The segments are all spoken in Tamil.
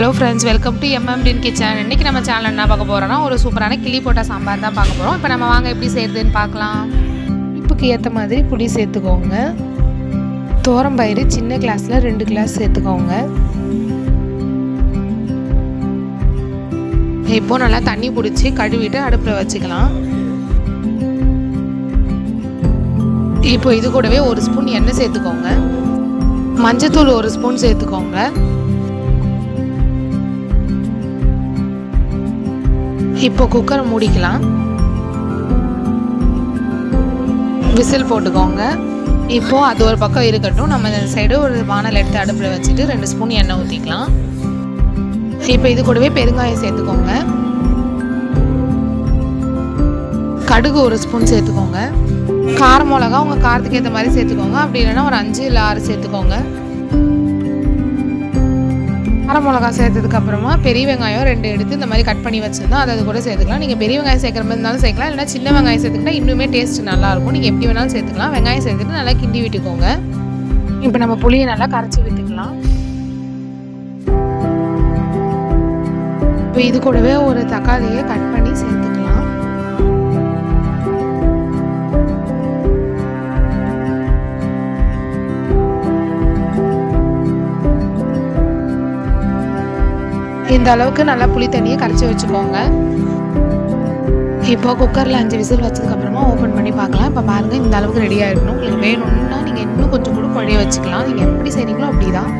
ஹலோ ஃப்ரெண்ட்ஸ் வெல்கம் டு எம்எம்டின் கிச்சன் இன்றைக்கி நம்ம சேனல் என்ன பார்க்க போகிறோம்னா ஒரு சூப்பரான கிளி போட்ட சாம்பார் தான் பார்க்க போகிறோம் இப்போ நம்ம வாங்க எப்படி செய்கிறதுன்னு பார்க்கலாம். இப்போக்கு ஏற்ற மாதிரி புளி சேர்த்துக்கோங்க. தோரம்பயிறு சின்ன கிளாஸில் ரெண்டு கிளாஸ் சேர்த்துக்கோங்க. இப்போ நல்லா தண்ணி பிடிச்சி கழுவிட்டு அடுப்பில் வச்சுக்கலாம். இப்போ இது கூடவே ஒரு ஸ்பூன் எண்ணெய் சேர்த்துக்கோங்க. மஞ்சத்தூள் ஒரு ஸ்பூன் சேர்த்துக்கோங்க. இப்போ குக்கரை மூடிக்கலாம். விசில் போட்டுக்கோங்க. இப்போது அது ஒரு பக்கம் இருக்கட்டும். நம்ம இந்த சைடு ஒரு வானல் எடுத்து அடுப்பில் வச்சுட்டு ரெண்டு ஸ்பூன் எண்ணெய் ஊற்றிக்கலாம் இப்போ இது கூடவே பெருங்காயம் சேர்த்துக்கோங்க. கடுகு ஒரு ஸ்பூன் சேர்த்துக்கோங்க. கார மிளகா உங்கள் காரத்துக்கு ஏற்ற மாதிரி சேர்த்துக்கோங்க. அப்படி இல்லைன்னா ஒரு அஞ்சு இல்லை ஆறு சேர்த்துக்கோங்க. அரை மிளகா சேர்த்ததுக்கு அப்புறமா பெரிய வெங்காயம் ரெண்டு எடுத்து இந்த மாதிரி கட் பண்ணி வச்சுருந்தோம். அதை அது கூட சேர்த்துக்கலாம். நீங்கள் பெரிய வெங்காயம் சேர்க்குற மாதிரி இருந்தாலும் சேர்க்கலாம். இல்லைனா சின்ன வெங்காயம் சேர்த்துக்கிட்டா இன்னுமே டேஸ்ட் நல்லாயிருக்கும். நீங்கள் எப்படி வேணாலும் சேர்த்துக்கலாம். வெங்காயம் சேர்த்துட்டு நல்லா கிண்டி விட்டுக்கோங்க. இப்போ நம்ம புளியை நல்லா கரைச்சி விட்டுக்கலாம். இப்போ இது கூடவே ஒரு தக்காளியை கட் பண்ணி சேர்த்துக்கலாம். இந்த அளவுக்கு நல்லா புளி தண்ணியை கரைச்சி வச்சுக்கோங்க. இப்போ குக்கரில் அஞ்சு விசில் வச்சதுக்கப்புறமா ஓப்பன் பண்ணி பார்க்கலாம். இப்போ பாருங்கள் இந்த அளவுக்கு ரெடியாக இருக்கணும் உங்களுக்கு வேணும்னா நீங்கள் இன்னும் கொஞ்சம் கூட குழைய வச்சுக்கலாம். நீங்கள் எப்படி செய்கிறீங்களோ அப்படி தான்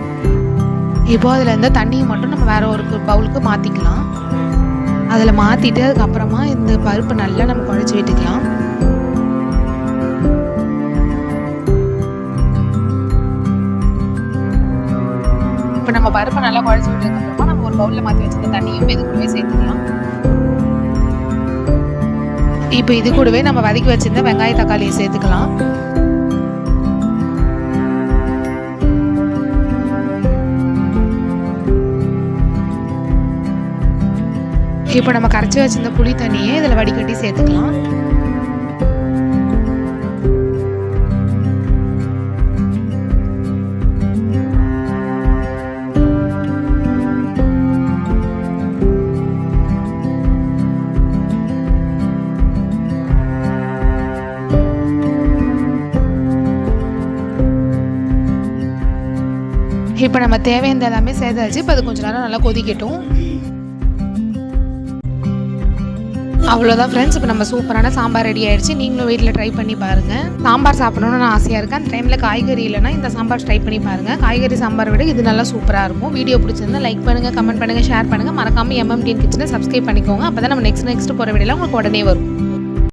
இப்போ அதில் இருந்த தண்ணியை மட்டும் நம்ம வேறு ஒரு பவுலுக்கு மாற்றிக்கலாம் அதில் மாற்றிட்டு அதுக்கப்புறமா இந்த பருப்பு நல்லா நம்ம குழச்சி விட்டுக்கலாம். இப்போ நம்ம பருப்பை நல்லா குழைச்சி விட்டதுக்கப்புறமா ஒரு பவுலில் மாற்றி வச்சிருக்க தண்ணியும் இது கூடவே சேர்த்துக்கலாம். இப்போ இது கூடவே நம்ம வதக்கி வச்சிருந்த வெங்காய தக்காளியை சேர்த்துக்கலாம். இப்போ நம்ம கரைச்சி வச்சிருந்த புளி தண்ணியை இதில் வடிகட்டி சேர்த்துக்கலாம். இப்போ நம்ம தேவையான எல்லாமே சேர்த்தாச்சு. இப்போ அது கொஞ்சம் நேரம் நல்லா கொதிக்கட்டும். அவ்வளோதான் ஃப்ரெண்ட்ஸ் இப்போ நம்ம சூப்பரான சாம்பார் ரெடி ஆயிடுச்சு. நீங்களும் வீட்டில் ட்ரை பண்ணி பாருங்கள் சாம்பார் சாப்பிடணும்னு நான் ஆசையாக இருக்கேன். அந்த டைமில் காய்கறி இல்லைன்னா இந்த சாம்பார் ட்ரை பண்ணி பாருங்கள் காய்கறி சாம்பார் விட இது நல்லா சூப்பராக இருக்கும். வீடியோ பிடிச்சிருந்தா லைக் பண்ணுங்கள் கமெண்ட் பண்ணுங்கள் ஷேர் பண்ணுங்கள் மறக்காமல் எம்எம்டிஎன் கிச்சனை சப்ஸ்கிரைப் பண்ணிக்கோங்க. அப்போ தான் நம்ம நெக்ஸ்ட் நெக்ஸ்ட் போகிற வீடியோவில் உங்களுக்கு உடனே வரும்.